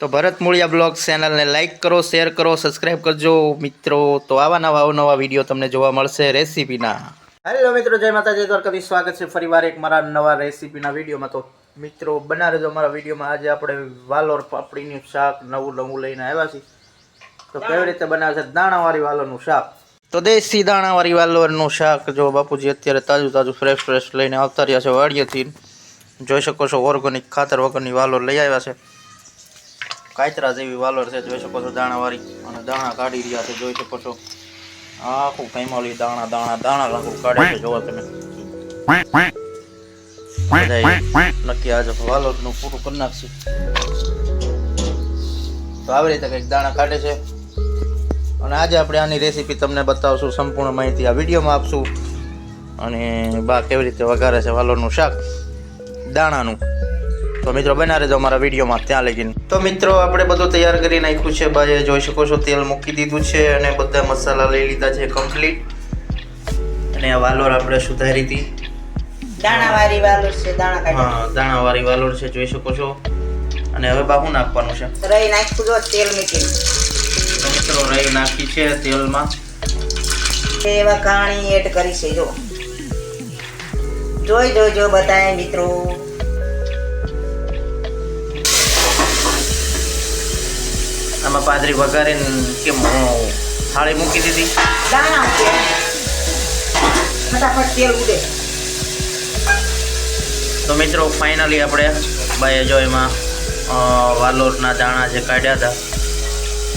તો ભરત મૂળિયા બ્લોગ ચેનલને લાઇક કરો શેર કરો સબસ્ક્રાઇબ કરજો. મિત્રો તો આવા નવા અવનવા વીડિયો તમને જોવા મળશે રેસીપીના. હેલો મિત્રો જય માતાજી. દ્વારકાથી સ્વાગત છે ફરીવાર એક મારા નવા રેસીપીના વિડીયોમાં. તો મિત્રો બના રહેજો મારા વિડીયોમાં. આજે આપણે વાલોર પાપડીનું શાક નવું નવું લઈને આવ્યા છીએ. તો કેવી રીતે બનાવે છે? દાણાવાળી વાલોરનું શાક. તો દેશી દાણાવાળી વાલોરનું શાક જો બાપુજી અત્યારે તાજું તાજું ફ્રેશ ફ્રેશ લઈને આવતા રહ્યા છે વાડીએથી. જોઈ શકો છો ઓર્ગેનિક ખાતર વગરની વાલોર લઈ આવ્યા છે. કાયતરા જેવી વાલોર છે, જોઈ શકો છો દાણાવાળી. અને દાણા કાઢી રહ્યા છે, જોઈ શકો છો. આખું કૈમોલી દાણા દાણા દાણા આખું કાઢે છે, જોવો તમે. નક્કી આજે વાલોરનું પૂરું કરી નાખશું. તો આવી રીતે કંઈક દાણા કાઢે છે. અને આજે આપણે આની રેસીપી તમને બતાવશું, સંપૂર્ણ માહિતી આ વિડીયોમાં આપશું. અને બા કેવી રીતે વઘારે છે વાલોરનું શાક? દાણાનું. તો મિત્રો બનાવી દો અમારા વિડીયોમાં, ત્યાં લગીને. તો મિત્રો આપણે બધું તૈયાર કરી નાખ્યું છે. ભાઈ જોઈ શકો છો તેલ મૂકી દીધું છે અને બધા મસાલા લઈ લીધા છે કમ્પ્લીટ અને આ વાલોર આપણે સુધારી હતી. દાણાવાળી વાલોર છે દાણા હા દાણાવાળી વાલોર છે જોઈ શકો છો. અને હવે બાહુ નાખવાનું છે. રહી નાખ્યું જો તેલ મૂકી તો મિત્રો રાઈ નાખી છે તેલમાં. એવા કાણી એડ કરી છે જો. જોઈ જોજો બતાય મિત્રો. આમાં પાદરી વઘારીને કેમ થાળી મૂકી દીધી. દાણા. ફટાફટ તેલ ઉડે. તો મિત્રો ફાઇનલી આપણે બાય જો એમાં વાલોરના દાણા જે કાઢ્યા હતા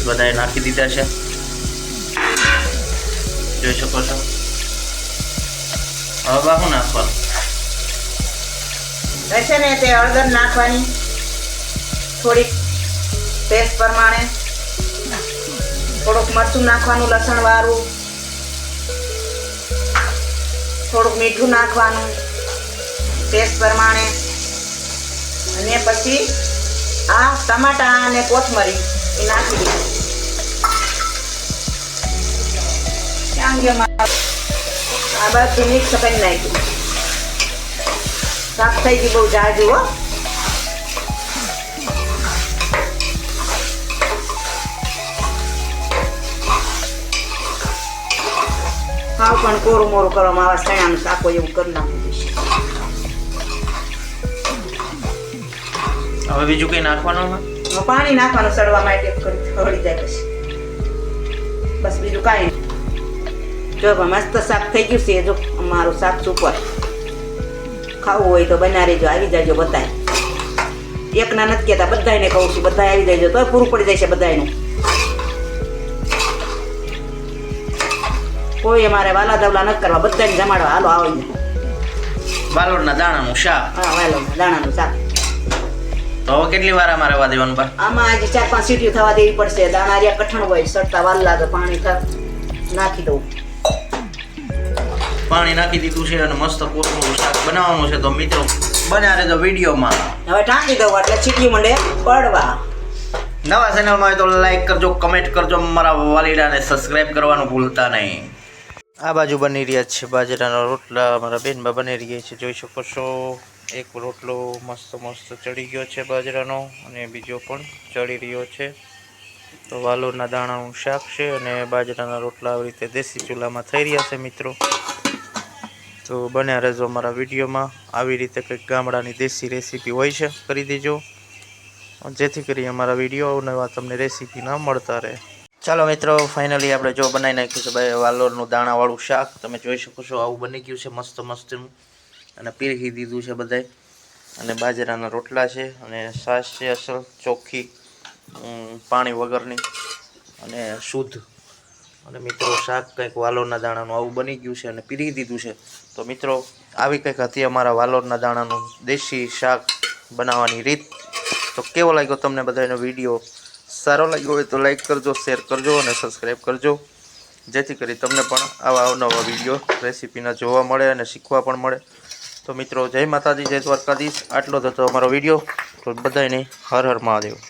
બધાએ નાખી દીધા છે. જોઈ શકો છો. હવે બાહુ નાખવાનું? રહેશે ને તે હળદર નાખવાની. થોડીક ટેસ્ટ પ્રમાણે. થોડુંક મરચું નાખવાનું લસણ વાળું થોડુંક મીઠું નાખવાનું ટેસ્ટ પ્રમાણે. અને પછી આ ટમાટા અને કોથમરી એ નાખી દીધું. આ બધું મિક્સ કરી નાખ્યું. સાફ થઈ ગયું બહુ જાજુ, હો. હાવ પણ કોરું મોરું કરવામાં આવે ચણાનું શાકો એવું કરી નાખવું હવે બીજું કંઈ નાખવાનું? પાણી નાખવાનું સડવા માટે હળી જાય પછી. બસ બીજું કાંઈ જો મસ્ત શાક થઈ ગયું છે જો અમારું શાક સુપર. ખાવું હોય તો બનાવી જો આવી જાજો બધાય. એકના નથી કહેતા બધાયને કહું છું બધા આવી જાય તો પૂરું પડી જાય છે બધાયનું. કોઈ અમારે વાલા દવલા નથી કરવા. બધાને જમાડવા હાલો આવો અહીંયા. વાલોરના દાણાનું શાક. હા વાલો દાણાનું શાક. તો હવે કેટલી વાર અમારે રહેવા દેવાનું પર આમાં આજે ચાર પાંચ સીટીઓ થવા દેવી પડશે. દાણા રહ્યા કઠણ હોય સરતા વાલ લાગે પાણી નાખી દઉં. પાણી નાખી દીધું છે અને મસ્ત કોથળું શાક બનાવવાનું છે. તો મિત્રો બન્યા રહેજો વિડીયોમાં. હવે ઢાંકી દઉં એટલે સીટી મંડે પડવા. નવા ચેનલમાં હોય તો લાઈક કરજો કમેન્ટ કરજો. મારા વાલીડાને સબસ્ક્રાઇબ કરવાનું ભૂલતા નહીં. આ બાજુ બની રહ્યા છે બાજરાના રોટલા. મારા બેનમાં બની રહ્યા છે. જોઈ શકો છો. એક રોટલો મસ્ત મસ્ત ચડી ગયો છે બાજરાનો અને બીજો પણ ચડી રહ્યો છે. તો વાલોરના દાણાનું શાક છે અને બાજરાના રોટલા આવી રીતે દેશી ચૂલામાં થઈ રહ્યા છે મિત્રો. તો બન્યા રહેજો અમારા વિડીયોમાં. આવી રીતે કંઈક ગામડાની દેશી રેસીપી હોય છે, કરી દેજો. જેથી કરી અમારા વીડિયો નવા તમને રેસીપી ના મળતા રહે. ચાલો મિત્રો ફાઇનલી આપણે જો બનાવી નાખ્યું છે ભાઈ, વાલોરનું દાણાવાળું શાક. તમે જોઈ શકો છો, આવું બની ગયું છે, મસ્ત મસ્તનું. અને પીરખી દીધું છે બધાય. અને બાજરાના રોટલા છે, અને છાશ છે અસલ, ચોખ્ખી પાણી વગરની, અને શુદ્ધ. અને મિત્રો, શાક કંઈક વાલોરના દાણાનું આવું બની ગયું છે અને પીરી દીધું છે. તો મિત્રો, આવી કંઈક હતી અમારા વાલોરના દાણાનું દેશી શાક બનાવવાની રીત. તો કેવો લાગ્યો તમને બધાનો વીડિયો? સારો લાગ્યો હોય તો લાઈક કરજો શેર કરજો અને સબસ્ક્રાઈબ કરજો. જેથી કરી તમને પણ આવા અવનવા વીડિયો રેસીપીના જોવા મળે અને શીખવા પણ મળે. તો મિત્રો, જય માતાજી, જય દ્વારકાધીશ. આટલો થતો અમારો વીડિયો તો બધાને હર હર મહાદેવ.